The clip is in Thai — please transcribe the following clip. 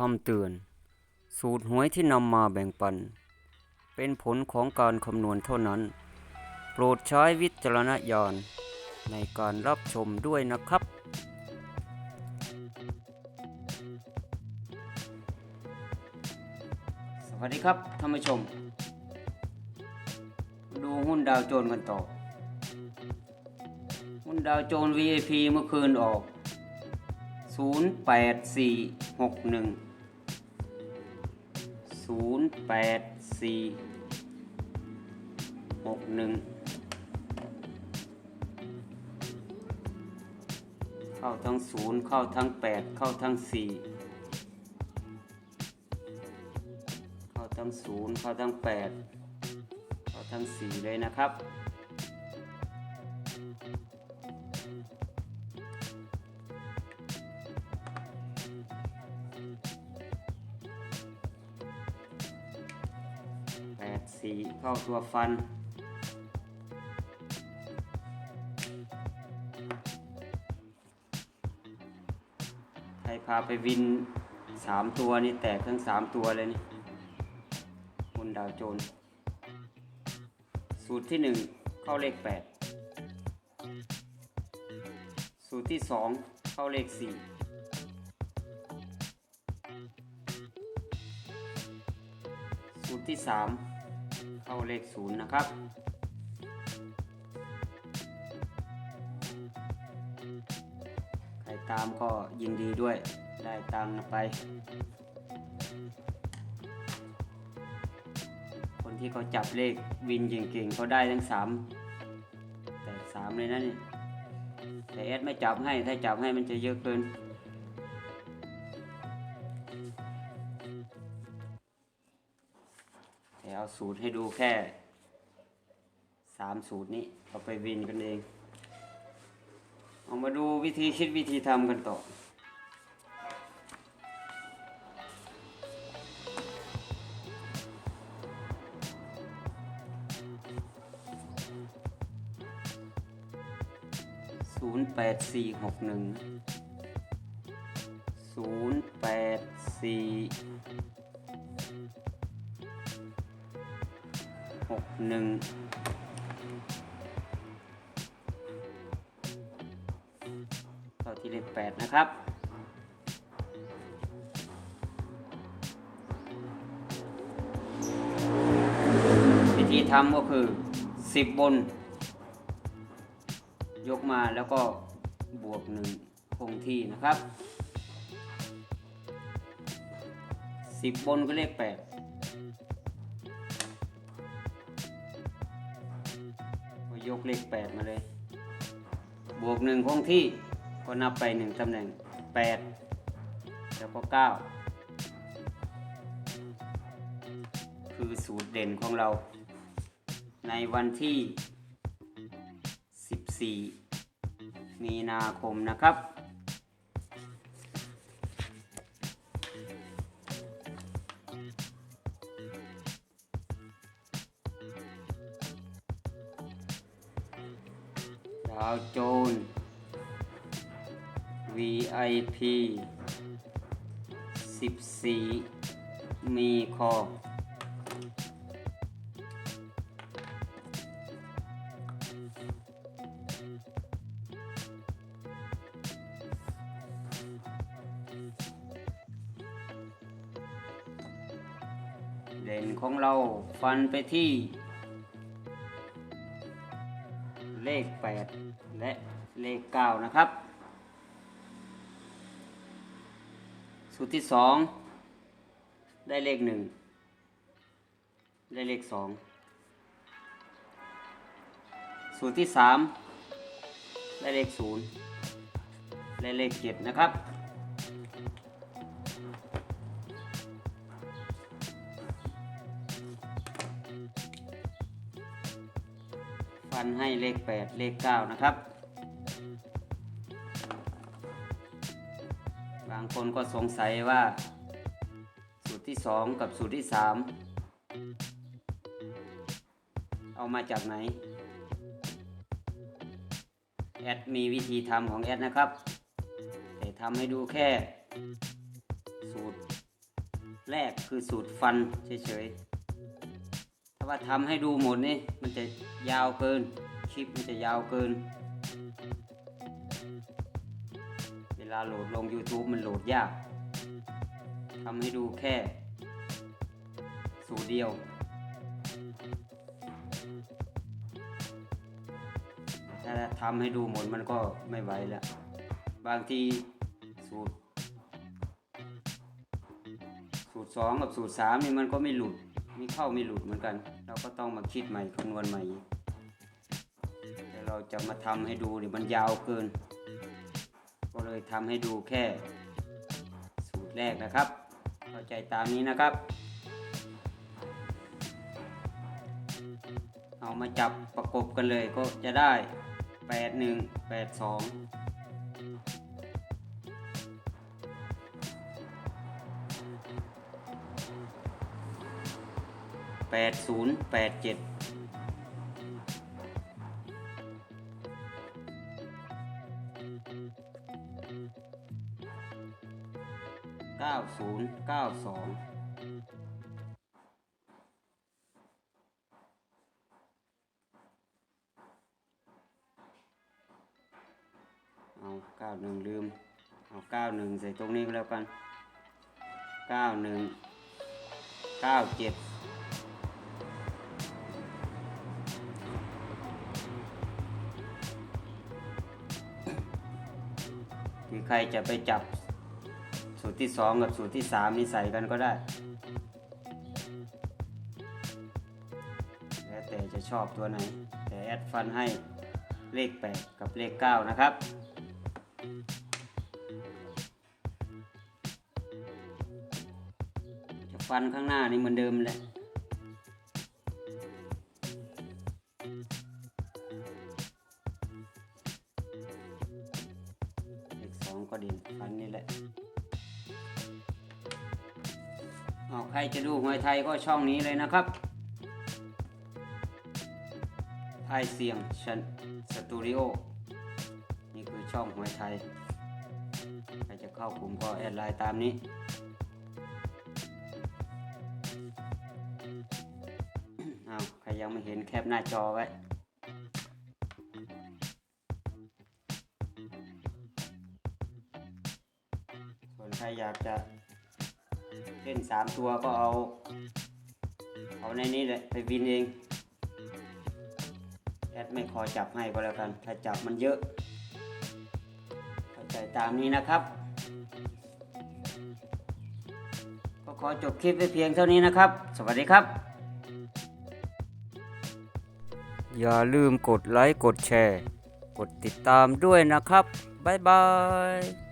คำเตือน สูตรหวยที่นำมาแบ่งปัน เป็นผลของการคำนวณเท่านั้น โปรดใช้วิจารณญาณในการรับชมด้วยนะครับ สวัสดีครับท่านผู้ชม ดูหุ้นดาวโจนส์กันต่อ หุ้นดาวโจนส์ VIP เมื่อคืนออก 0841 0 8 4 6 1 0 8 4 6 1เข้าทั้ง0เข้าทั้ง8เข้าทั้ง4เข้าทั้ง0เข้าทั้ง8เข้าทั้ง4เลยนะครับ สีเข้าตัวฟัน ใครพาไปวินสามตัวนี่แตกทั้งสามตัวเลยนี่บนดาวโจนส์สูตรที่หนึ่งเข้าเลขแปดสูตรที่สองเข้าเลขสี่สูตรที่สาม เข้าเลขศูนย์นะครับ ใครตามก็ยินดีด้วย ได้ตังไป คนที่เขาจับเลขวินเก่งๆเขาได้ทั้งสามแต่สามเลยนะนี่แต่แอดไม่จับให้ ถ้าจับให้มันจะเยอะเกิน เอาสูตรให้ดูแค่สามสูตรนี้เอาไปวินกันเอง เอามาดูวิธีคิดวิธีทำกันต่อศูนย์แปดสี่หกหนึ่งศูนย์แปดสี่ หกหนึ่งเข้าที่เลขแปดนะครับวิธีทำก็คือสิบบน ยกมาแล้วก็บวกหนึ่งคงที่นะครับสิบบนก็เลขแปด กเลขแปดมาเลย บวกหนึ่งคงที่ก็นับไปหนึ่งตำแหน่งแปดแล้วก็เก้าคือสูตรเด่นของเรา ในวันที่ 14 มีนาคมนะครับ ดาวโจน VIP 14 มีคอเด่นของเราฟันไปที่ เลข 8 และเลข 9 นะครับ สูตรที่ 2 ได้เลข 1 ได้เลข 2 สูตรที่ 3 ได้เลข 0 ได้เลข 7 นะครับ ฟันให้เลข 8 เลข 9 นะครับ บางคนก็สงสัยว่า สูตรที่ 2 กับสูตรที่ 3 เอามาจากไหน แอดมีวิธีทำของแอดนะครับ แต่ทำให้ดูแค่ สูตรแรกคือสูตรฟันเฉยๆ ว่าทำให้ดูหมดนี่มันจะยาวเกิน คลิปมันจะยาวเกิน เวลาโหลดลง YouTube มันโหลดยากทำให้ดูแค่ สูตรเดียวถ้าทำให้ดูหมดมันก็ไม่ไหวแล้ว บางทีสูตร สูตรสองกับสูตรสามนี่มันก็ไม่หลุด มีเข้าไม่หลุดเหมือนกัน เราก็ต้องมาคิดใหม่คำนวณใหม่แต่เราจะมาทำให้ดูเนี่มันยาวเกิน ก็เลยทำให้ดูแค่ สูตรแรกนะครับ เข้าใจตามนี้นะครับ เอามาจับประกบกันเลยก็จะได้ 8 1 8 2 8 0 8 7เก้าศูนย์เก้าสองเอาเก้าหนึ่งลืม เอาเก้าหนึ่งใส่ตรงนี้ก็แล้วกันเก้าหนึ่งเก้าเจ็ด ใครจะไปจับสูตรที่สองกับสูตรที่สามนี่ใส่กันก็ได้ แล้วแต่จะชอบตัวไหน แต่แอดฟันให้เลข 8 กับเลข 9 นะครับจะฟันข้างหน้านี่เหมือนเดิมแหละ เอาใครจะดูหวยไทยก็ช่องนี้เลยนะครับ ไทยเสียงชันสตูดิโอ นี่คือช่องหวยไทย ใครจะเข้ากลุ่มก็แอดไลน์ตามนี้ เอาใครยังไม่เห็นแคปหน้าจอไว้ส่วนใครอยากจะ เล่นสามตัวก็เอา เอาในนี้แหละไปวินเองแอดไม่ขอจับให้ก็แล้วกัน ถ้าจับมันเยอะเข้าใจตามนี้นะครับ ก็ขอจบคลิปไว้เพียงเท่านี้นะครับ สวัสดีครับ อย่าลืมกดไลค์ กดแชร์ กดติดตามด้วยนะครับ บ๊ายบาย